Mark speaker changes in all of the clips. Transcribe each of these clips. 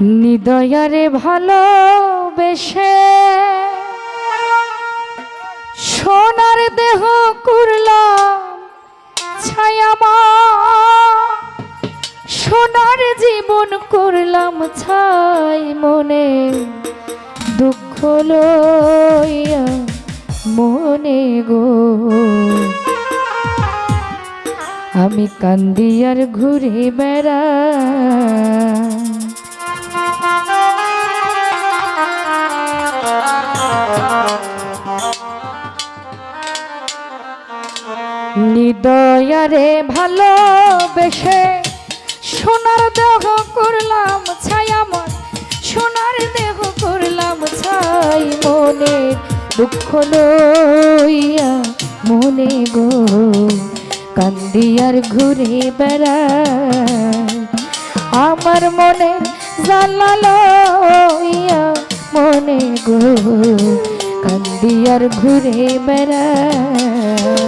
Speaker 1: নিদয়ারে ভালো বেশে সোনার দেহ করলাম ছায়ামা সোনার জীবন করলাম ছাই মনে, দুঃখ লইয়া মনে গো। আমি কান্দিয়ার ঘুরে বেড়া নিদয়ারে ভালোবেসে সোনার দেহ করলাম ছায়ামন সোনার দেহ করলাম ছাই মনে দুঃখ লইয়া মনে গো। কান্দিয়ার ঘুরে বেড়াই, আমার মনে জ্বালা লইয়া মনে গো। কান্দিয়ার ঘুরে বেড়াই।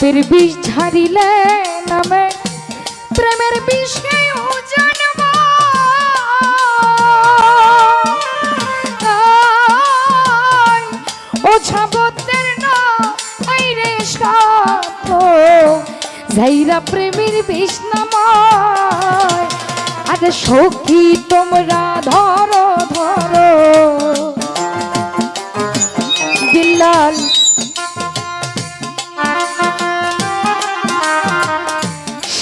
Speaker 1: সাপের বিষ ঝারিলে নামে, প্রেমের বিষ ও ছাবতের না রে সাপ। ঝাইরা প্রেমের বিষ নামায় আরে সখী তোমরা ধরো ধরো।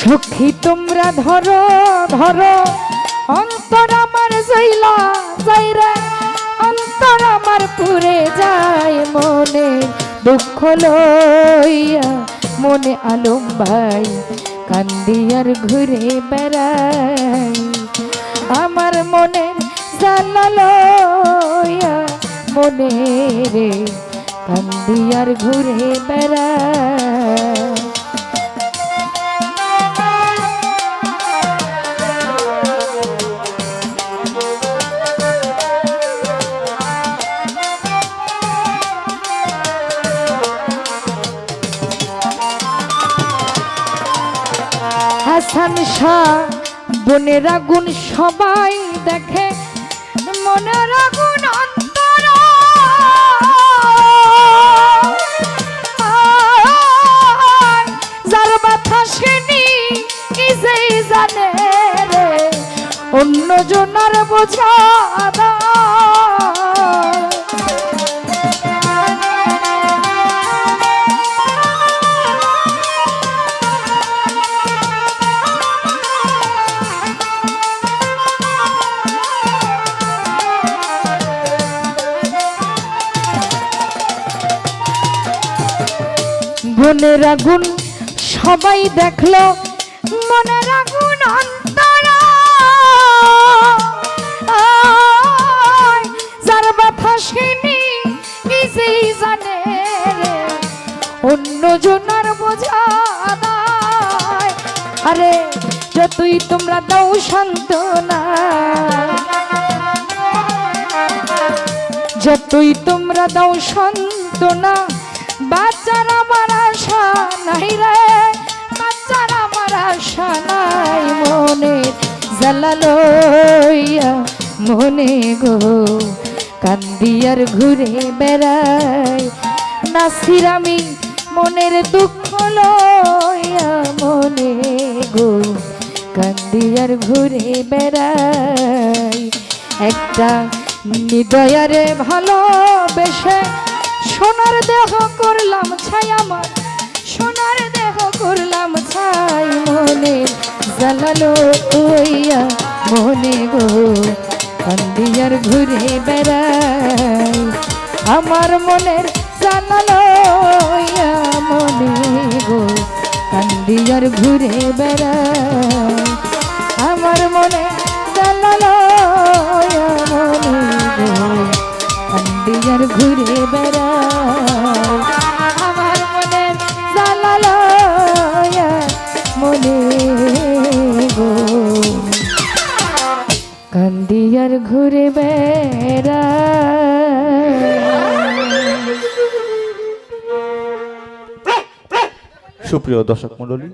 Speaker 1: সখী তোমরা ধরো ধরো। অন্তর আমার জইলা যাই রে অন্তর আমার পুরে যায় মনে দুঃখ লইয়া, মনে আলম ভাই কান্দিয়ার ঘুরে বেড়াই। আমার মনে জালা লইয়া, মনে রে কান্দিয়ার ঘুরে বেড়াই। হাসান শাহ, বনের আগুন সবাই দেখে, মনের আগুন যার ব্যথা সেনি নিজেই জানে রে অন্য জনার বোঝা বনের আগুন সবাই দেখল মনের আগুন অন্তরা। যার ব্যথা সেনি নিজেই জানে। অন্য জনার বোঝা। আরে, যতই তোমরা দাও শান্তনা যতই তোমরা দাও সান্ত্বনা বাচ্চার আমার আশা রে। বাচ্চার আমার আশা মনে। জ্বালালইয়া মনে গো। কান্দিয়ার ঘুরে বেড়াই। নাসির আমি মনের দুঃখ লইয়া মনে গো। কান্দিয়ার ঘুরে বেড়াই। একটা নিদয়ারে ভালোবেসে সোনার দেহ করলাম ছাই আমার, সোনার দেহ করলাম ছাই মনে। জ্বালালো ওইয়া মনে গো, কান্দিয়ার ঘুরে বেড়াই। আমার মনের জানালো ওইয়া মনে গো, কান্দিয়ার ঘুরে বেড়াই। আমার মনে ওইয়া মনে গো, কান্দিয়ার ঘুরে বেড়াই। কান্দিয়ার ঘুরে বেড়া।
Speaker 2: সুপ্রিয় দর্শক মণ্ডলী